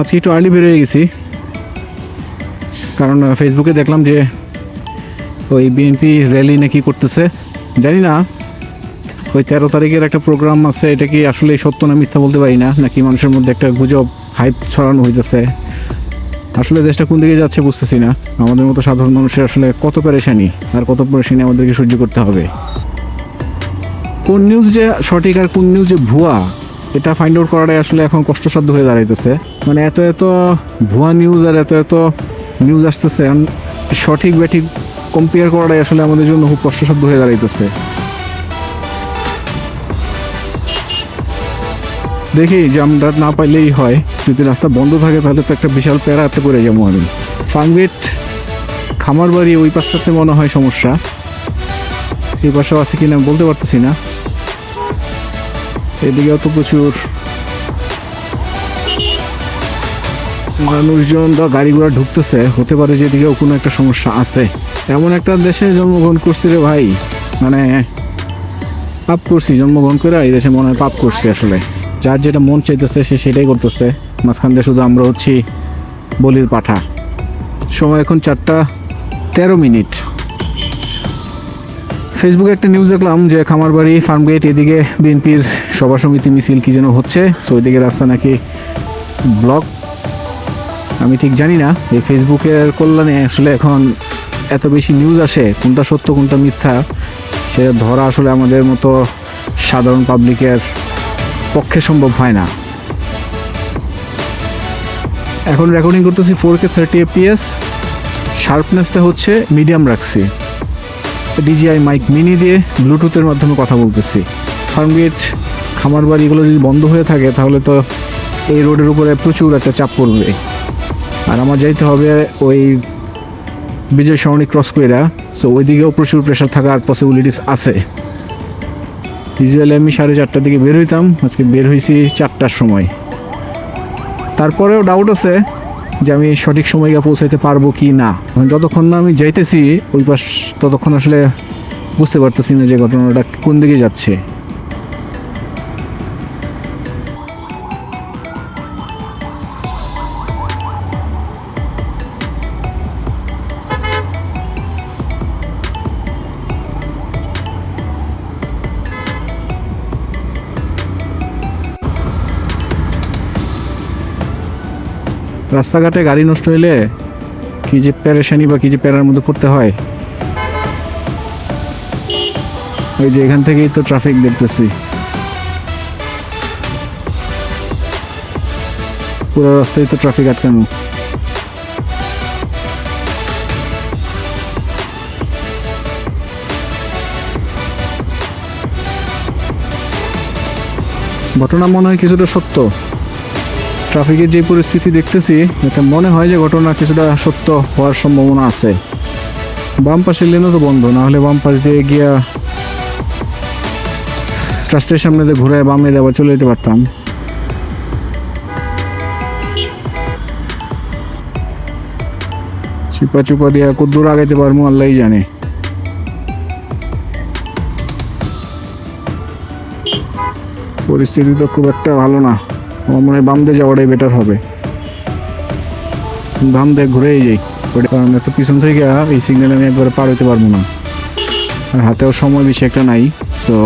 আজকে একটু আর্লি বেরিয়ে গেছি। কারণ ফেসবুকে দেখলাম যে ওই বিএনপি র্যালি নাকি করতেছে। জানি না, ওই তেরো তারিখের একটা প্রোগ্রাম আছে, এটা কি আসলে সত্য না মিথ্যা বলতে পারি না? নাকি মানুষের মধ্যে একটা গুজব হাইপ ছড়ানো হইতেছে? আসলে দেশটা কোন দিকে যাচ্ছে বুঝতেছি না। আমাদের মতো সাধারণ মানুষের আসলে কত পেরেশানি, আর কত পেরেশানি আমাদেরকে সহ্য করতে হবে। কোন নিউজ যে সঠিক আর কোন নিউজ যে ভুয়া এটা ফাইন্ড আউট করাটাই আসলে এখন কষ্টসাধ্য হয়ে দাঁড়াইতেছে। মানে এত এত ভুয়া নিউজ আর এত এত নিউজ আসতেছে সঠিক ব্যাঠিক কম্পেয়ার করাটাই আসলে আমাদের জন্য খুব কষ্টসাধ্য হয়ে দাঁড়াইতেছে। দেখি জামটা না পাইলেই হয়, যদি রাস্তা বন্ধ থাকে তাহলে তো একটা বিশাল প্যারাতে করে যাব আমি ফার্মগেট খামার বাড়ি ওই পাশটাতে মনে হয় সমস্যা। এই পাশেও আছে কিনা বলতে পারতেছি না। এদিকেও তো প্রচুর মানুষজন বা গাড়ি ঘোড়া ঢুকতেছে। হতে পারে যে এদিকেও কোনো একটা সমস্যা আছে। এমন একটা দেশে জন্মগ্রহণ করছি রে ভাই। মানে পাপ করছি, জন্মগ্রহণ করে এই দেশে মনে হয় পাপ করছি আসলে। যার যেটা মন চাইতেছে, সে সেটাই করতেছে। মাঝখান দিয়ে শুধু আমরা হচ্ছি বলির পাঠা। সময় এখন চারটা তেরো মিনিট। ফেসবুকে একটা নিউজ দেখলাম যে খামারবাড়ি ফার্মগেট এদিকে বিএনপির সভা সমিতি মিছিল কি যেন হচ্ছে। সো ওইদিকে রাস্তা নাকি ব্লক আমি ঠিক জানি না এই ফেসবুকের কল্যাণে আসলে এখন এত বেশি নিউজ আসে, কোনটা সত্য, কোনটা মিথ্যা সে ধরা আসলে আমাদের মতো সাধারণ পাবলিকের পক্ষে সম্ভব হয় না। এখন রেকর্ডিং করতেছি ফোর কে থার্টি এপিএস শার্পনেসটা হচ্ছে মিডিয়াম রাখছি। ডিজিআই মাইক মিনি দিয়ে ব্লুটুথের মাধ্যমে কথা বলতেছি। ফার্মগেট খামার বাড়ি এগুলো যদি বন্ধ হয়ে থাকে, তাহলে তো এই রোডের উপরে প্রচুর একটা চাপ পড়বে। আর আমার যাইতে হবে ওই বিজয় সরণি ক্রস কইরা। সো ওইদিকেও প্রচুর প্রেশার থাকার পসিবিলিটিস আছে। ইউজুয়ালি আমি সাড়ে চারটার দিকে বের হইতাম। আজকে বের হয়েছি চারটার সময়। তারপরেও ডাউট আছে। যে আমি সঠিক সময় পৌঁছাইতে পারব কি না। যতক্ষণ না আমি যাইতেছি, ওই পাশ ততক্ষণ আসলে বুঝতে পারতেছি না যে ঘটনাটা কোন দিকে যাচ্ছে। রাস্তাঘাটে গাড়ি নষ্ট হইলে কি যে প্যারেশানি বা কি যে প্যারার মধ্যে পড়তে হয়? ওই যে এখান থেকেই তো ট্রাফিক দেখতেছি। পুরো রাস্তায় তো ট্রাফিক আটকানো। ঘটনা মনে হয় কিছুটা সত্য। ট্রাফিকের যে পরিস্থিতি দেখতেছি এটা মনে হয় যে ঘটনা কিছুটা সত্য হওয়ার সম্ভাবনা আছে। বাম পাশের লেনও তো বন্ধ, না হলে বাম পাশ দিয়ে গিয়া ট্রাস্টের সামনে দিয়ে ঘুরে বামে আবার চলে যেতে পারতাম। চিপা চুপা দিয়া কদ্দূর আগাইতে পারব আল্লাহ জানে। পরিস্থিতি তো খুব একটা ভালো না। আমার মনে হয় বাম দিয়ে যাওয়াটাই বেটার হবে। বাম দিয়ে ঘুরেই যাই। ওটা কারণ এত পিছন থেকে এই সিগন্যাল আমি একবারে পার হইতে পারব না। আর হাতেও সময় বেশি একটা নাই, তো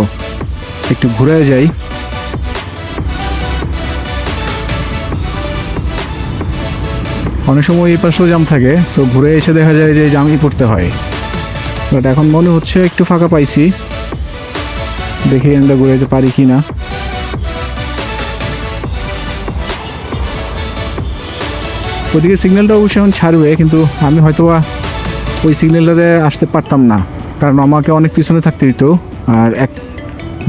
একটু ঘুরে যাই। অনেক সময় এই পাশেও জাম থাকে, তো ঘুরে এসে দেখা যায় যে জামই পড়তে হয়। বাট এখন মনে হচ্ছে একটু ফাঁকা পাইছি। দেখি আমরা ঘুরে যেতে পারি কি না ওদিকে সিগন্যালটা অবশ্যই এখন ছাড়বে, কিন্তু আমি হয়তোবা ওই সিগন্যালটাতে আসতে পারতাম না। কারণ আমাকে অনেক পিছনে থাকতে দিত আর এক,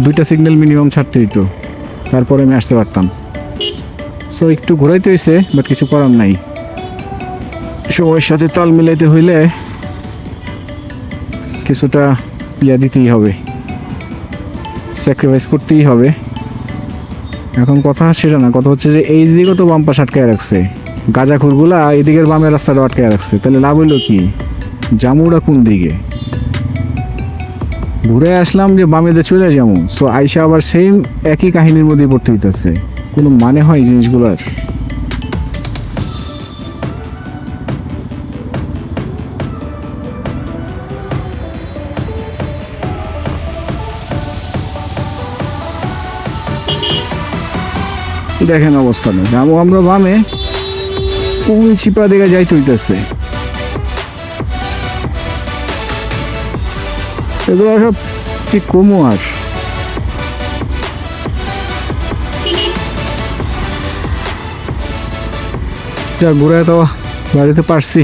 দুইটা সিগন্যাল মিনিমাম ছাড়তে দিত তারপরে আমি আসতে পারতাম। সো একটু ঘোরাইতে হয়েছে বাট কিছু করার নাই। সময়ের সাথে তাল মিলাইতে হইলে কিছুটা ইয়া দিতেই হবে। স্যাক্রিফাইস করতেই হবে। এখন কথা সেটা না, কথা হচ্ছে যে এই দিকেও তো বাম পাশ আটকায় রাখছে। গাঁজাখুরগুলা এদিকের বামে রাস্তাটা আটকায় রাখছে। তাহলে লাভ হইল কি? জামুরা কোন দিকে? ঘুরে আসলাম যে বামেতে চলে যাব। সো আইসা আবার সেম একই কাহিনীর মধ্যে পড়তে হইতেছে। কোনো মানে হয় জিনিসগুলোর? দেখেন অবস্থানে যাব আমরা বামে কোন চিপা দিকে যাইতে হইতেছে এগুলো সব কি কমু আর? যা ঘুরে তো বাড়িতে পারছি।